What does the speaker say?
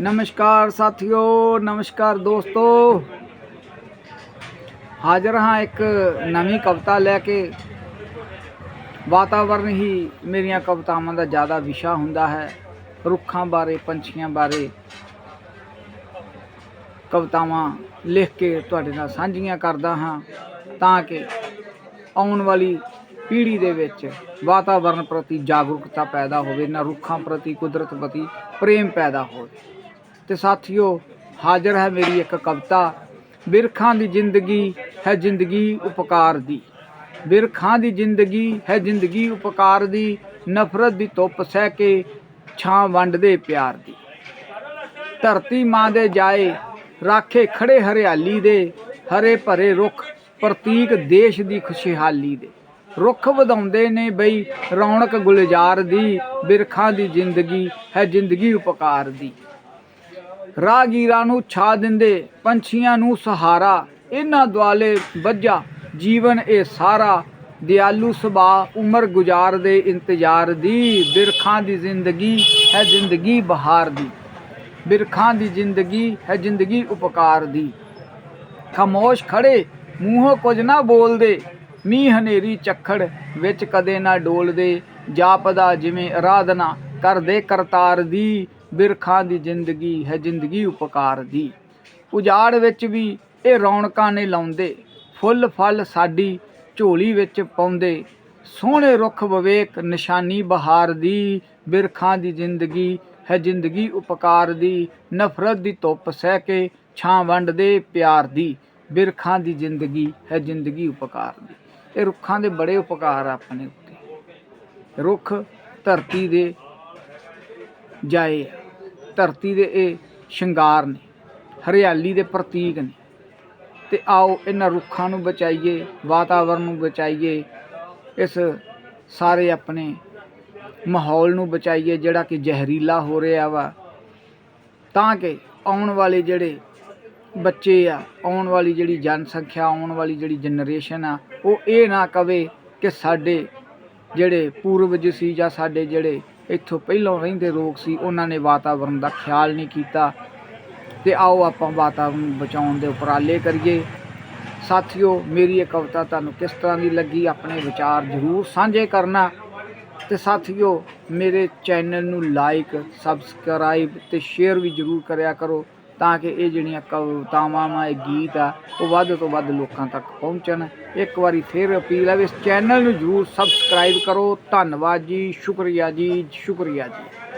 ਨਮਸਕਾਰ ਸਾਥੀਓ, ਨਮਸਕਾਰ ਦੋਸਤੋ। ਹਾਜ਼ਰ ਹਾਂ ਇੱਕ ਨਵੀਂ ਕਵਿਤਾ ਲੈ ਕੇ। ਵਾਤਾਵਰਨ ਹੀ ਮੇਰੀਆਂ ਕਵਿਤਾਵਾਂ ਦਾ ਜ਼ਿਆਦਾ ਵਿਸ਼ਾ ਹੁੰਦਾ ਹੈ। ਰੁੱਖਾਂ ਬਾਰੇ, ਪੰਛੀਆਂ ਬਾਰੇ ਕਵਿਤਾਵਾਂ ਲਿਖ ਕੇ ਤੁਹਾਡੇ ਨਾਲ ਸਾਂਝੀਆਂ ਕਰਦਾ ਹਾਂ ਤਾਂ ਕਿ ਆਉਣ ਵਾਲੀ ਪੀੜ੍ਹੀ ਦੇ ਵਿੱਚ ਵਾਤਾਵਰਣ ਪ੍ਰਤੀ ਜਾਗਰੂਕਤਾ ਪੈਦਾ ਹੋਵੇ, ਨਾ ਰੁੱਖਾਂ ਪ੍ਰਤੀ ਕੁਦਰਤ ਪ੍ਰਤੀ ਪ੍ਰੇਮ ਪੈਦਾ ਹੋਵੇ। ਤੇ ਸਾਥੀਓ, ਹਾਜ਼ਰ ਹੈ ਮੇਰੀ ਇੱਕ ਕਵਿਤਾ, ਬਿਰਖਾਂ ਦੀ ਜ਼ਿੰਦਗੀ ਹੈ ਜ਼ਿੰਦਗੀ ਉਪਕਾਰ ਦੀ। ਬਿਰਖਾਂ ਦੀ ਜ਼ਿੰਦਗੀ ਹੈ ਜ਼ਿੰਦਗੀ ਉਪਕਾਰ ਦੀ, ਨਫ਼ਰਤ ਦੀ ਧੁੱਪ ਸਹਿ ਕੇ ਛਾਂ ਵੰਡਦੇ ਪਿਆਰ ਦੀ। ਧਰਤੀ ਮਾਂ ਦੇ ਜਾਏ, ਰਾਖੇ ਖੜੇ ਹਰਿਆਲੀ ਦੇ, ਹਰੇ ਭਰੇ ਰੁੱਖ ਪ੍ਰਤੀਕ ਦੇਸ਼ ਦੀ ਖੁਸ਼ਹਾਲੀ ਦੇ। ਰੁੱਖ ਵਧਾਉਂਦੇ ਨੇ ਬਈ ਰੌਣਕ ਗੁਲਜ਼ਾਰ ਦੀ, ਬਿਰਖਾਂ ਦੀ ਜ਼ਿੰਦਗੀ ਹੈ ਜ਼ਿੰਦਗੀ ਉਪਕਾਰ ਦੀ। ਰਾਹਗੀਰਾਂ ਨੂੰ ਛਾ ਦਿੰਦੇ, ਪੰਛੀਆਂ ਨੂੰ ਸਹਾਰਾ, ਇਹਨਾਂ ਦੁਆਲੇ ਵੱਜਾ ਜੀਵਨ ਇਹ ਸਾਰਾ। ਦਿਆਲੂ ਸੁਭਾ ਉਮਰ ਗੁਜ਼ਾਰ ਦੇ ਇੰਤਜ਼ਾਰ ਦੀ, ਬਿਰਖਾਂ ਦੀ ਜ਼ਿੰਦਗੀ ਹੈ ਜ਼ਿੰਦਗੀ ਬਹਾਰ ਦੀ। ਬਿਰਖਾਂ ਦੀ ਜ਼ਿੰਦਗੀ ਹੈ ਜ਼ਿੰਦਗੀ ਉਪਕਾਰ ਦੀ। ਖਾਮੋਸ਼ ਖੜੇ ਮੂੰਹੋਂ ਕੁਝ ਨਾ ਬੋਲਦੇ, ਮੀਂਹ ਹਨੇਰੀ ਚੱਖੜ ਵਿੱਚ ਕਦੇ ਨਾ ਡੋਲਦੇ, ਜਾਪਦਾ ਜਿਵੇਂ ਆਰਾਧਨਾ ਕਰਦੇ ਕਰਤਾਰ ਦੀ। ਬਿਰਖਾਂ ਦੀ ਜ਼ਿੰਦਗੀ ਹੈ ਜ਼ਿੰਦਗੀ ਉਪਕਾਰ ਦੀ। ਉਜਾੜ ਵਿੱਚ ਵੀ ਇਹ ਰੌਣਕਾਂ ਨੇ ਲਾਉਂਦੇ, ਫੁੱਲ ਫਲ ਸਾਡੀ ਝੋਲੀ ਵਿੱਚ ਪਾਉਂਦੇ। ਸੋਹਣੇ ਰੁੱਖ ਵਿਵੇਕ ਨਿਸ਼ਾਨੀ ਬਹਾਰ ਦੀ, ਬਿਰਖਾਂ ਦੀ ਜ਼ਿੰਦਗੀ ਹੈ ਜ਼ਿੰਦਗੀ ਉਪਕਾਰ ਦੀ। ਨਫ਼ਰਤ ਦੀ ਧੁੱਪ ਸਹਿ ਕੇ ਛਾਂ ਵੰਡਦੇ ਪਿਆਰ ਦੀ। ਬਿਰਖਾਂ ਦੀ ਜ਼ਿੰਦਗੀ ਹੈ ਜ਼ਿੰਦਗੀ ਉਪਕਾਰ ਦੀ। ਇਹ ਰੁੱਖਾਂ ਦੇ ਬੜੇ ਉਪਕਾਰ ਆ ਆਪਣੇ ਉੱਤੇ। ਰੁੱਖ ਧਰਤੀ ਦੇ ਜਾਏ ਆ। ਧਰਤੀ ਦੇ ਇਹ ਸ਼ਿੰਗਾਰ ਨੇ, ਹਰਿਆਲੀ ਦੇ ਪ੍ਰਤੀਕ ਨੇ। ਤੇ ਆਓ ਇਹਨਾਂ ਰੁੱਖਾਂ ਨੂੰ ਬਚਾਈਏ ਵਾਤਾਵਰਣ ਨੂੰ ਬਚਾਈਏ, ਇਸ ਸਾਰੇ ਆਪਣੇ ਮਾਹੌਲ ਨੂੰ ਬਚਾਈਏ ਜਿਹੜਾ ਕਿ ਜ਼ਹਿਰੀਲਾ ਹੋ ਰਿਹਾ ਵਾ, ਤਾਂ ਕਿ ਆਉਣ ਵਾਲੇ ਜਿਹੜੇ ਬੱਚੇ ਆ, ਆਉਣ ਵਾਲੀ ਜਿਹੜੀ ਜਨਸੰਖਿਆ, ਆਉਣ ਵਾਲੀ ਜਿਹੜੀ ਜਨਰੇਸ਼ਨ ਆ, ਉਹ ਇਹ ਨਾ ਕਵੇ ਕਿ ਸਾਡੇ ਜਿਹੜੇ ਪੂਰਵਜ ਸੀ ਜਾਂ ਸਾਡੇ ਜਿਹੜੇ ਇੱਥੋਂ ਪਹਿਲਾਂ ਰਹਿੰਦੇ ਲੋਕ ਸੀ, ਉਹਨਾਂ ਨੇ ਵਾਤਾਵਰਣ ਦਾ ਖਿਆਲ ਨਹੀਂ ਕੀਤਾ। ਤੇ ਆਓ ਆਪਾਂ ਵਾਤਾਵਰਣ ਨੂੰ ਬਚਾਉਣ ਦੇ ਉਪਰਾਲੇ ਕਰੀਏ। ਸਾਥੀਓ, ਮੇਰੀ ਇਹ ਕਵਿਤਾ ਤੁਹਾਨੂੰ ਕਿਸ ਤਰ੍ਹਾਂ ਦੀ ਲੱਗੀ, ਆਪਣੇ ਵਿਚਾਰ ਜ਼ਰੂਰ ਸਾਂਝੇ ਕਰਨਾ। ਤੇ ਸਾਥੀਓ, ਮੇਰੇ ਚੈਨਲ ਨੂੰ ਲਾਈਕ ਸਬਸਕ੍ਰਾਈਬ ਤੇ ਸ਼ੇਅਰ ਵੀ ਜ਼ਰੂਰ ਕਰਿਆ ਕਰੋ। ਤਾਂ ਕਿ ਇਹ ਜਿਹੜੀਆਂ ਕਵਿਤਾਵਾਂ ਵਾ, ਇਹ ਗੀਤ ਆ, ਉਹ ਵੱਧ ਤੋਂ ਵੱਧ ਲੋਕਾਂ ਤੱਕ ਪਹੁੰਚਣ। ਇੱਕ ਵਾਰੀ ਫੇਰ ਅਪੀਲ ਆ ਵੀ ਇਸ ਚੈਨਲ ਨੂੰ ਜ਼ਰੂਰ ਸਬਸਕ੍ਰਾਈਬ ਕਰੋ। ਧੰਨਵਾਦ ਜੀ, ਸ਼ੁਕਰੀਆ ਜੀ ਸ਼ੁਕਰੀਆ ਜੀ।